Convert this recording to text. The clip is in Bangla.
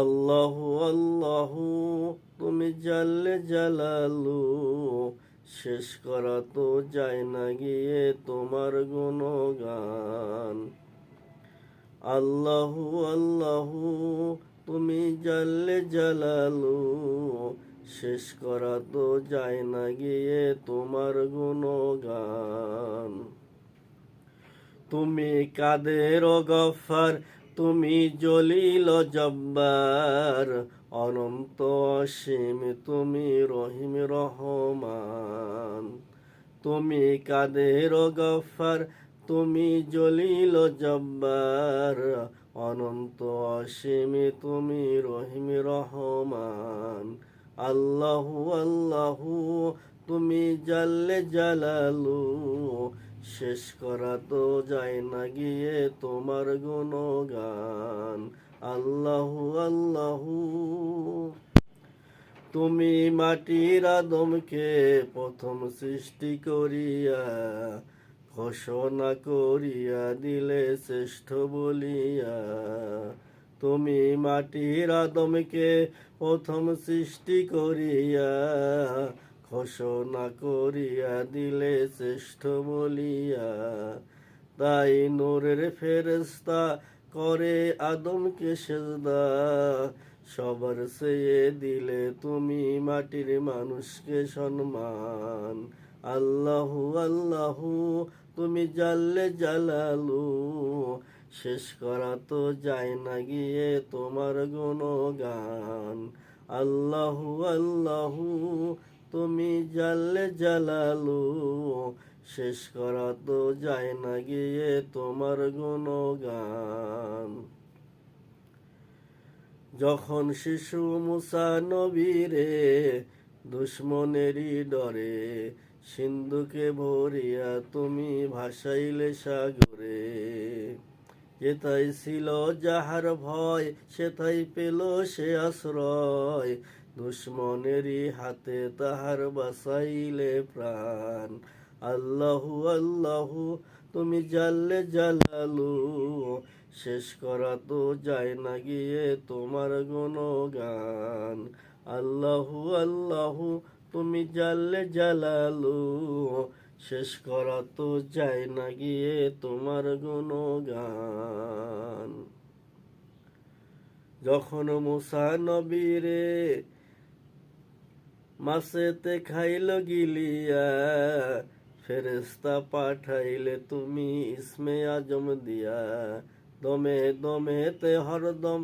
আল্লাহ আল্লাহ, তুমি জানলে জালালু, শেষ করা তো যায় না গিয়ে তোমার গুণগান। আল্লাহ আল্লাহ, তুমি জানলে জালালু, শেষ করা তো যায় না গিয়ে তোমার গুণগান। তুমি কাদের গফার তুমি জলিল জব্বার, অনন্ত অসীম তুমি রহিম রহমান। তুমি কাদের গফার, তুমি জলিল জব্বার, অনন্ত অসীম তুমি রহিম রহমান। আল্লাহু আল্লাহু, তুমি জাল্লে জালালু শেষ করা তো যায় না গিয়ে তোমার গুণগান। আল্লাহু আল্লাহু। তুমি মাটির আদমকে প্রথম সৃষ্টি করিয়া, ঘোষণা করিয়া দিলে শ্রেষ্ঠ বলিয়া। তুমি মাটির আদমকে প্রথম সৃষ্টি করিয়া ঘোষণা করিয়া দিলে শ্রেষ্ঠ বলিয়া। তাই নোরের ফেরস্তা করে আদমকে সেজদা। সবার চেয়ে দিলে তুমি মাটির মানুষকে সম্মান। আল্লাহু আল্লাহু, তুমি জানলে জালালু। শেষ করা তো যায় না গিয়ে তোমার গুণগান। আল্লাহু আল্লাহু তুমি জানলে জালালু, শেষ করা তো যায় না গিয়ে তোমার গুণগান। যখন শিশু মুসা নবীরে দুশ্মনেরই ডরে, সিন্ধুকে ভরিয়া তুমি ভাসাইলে সাগরে। যেথায় ছিল যাহার ভয়, সেথায় পেল সে আশ্রয়। দুশ্মনেরই হাতে তাহার বাসাইলে প্রাণ। আল্লাহু আল্লাহু, তুমি জানলে জালালু শেষ করা তো যায় না গিয়ে তোমার গুণগান। আল্লাহু আল্লাহু, তুমি জানলে জালালু শেষ করা তো যায় না গিয়ে তোমার গুণগান। যখন মুসা নবীরে মাসেতে খাইল গিলিয়া ফেরেস্তা পাঠাইলে তুমি ইসমে আজম দিয়া। দমে দমেতে হরদম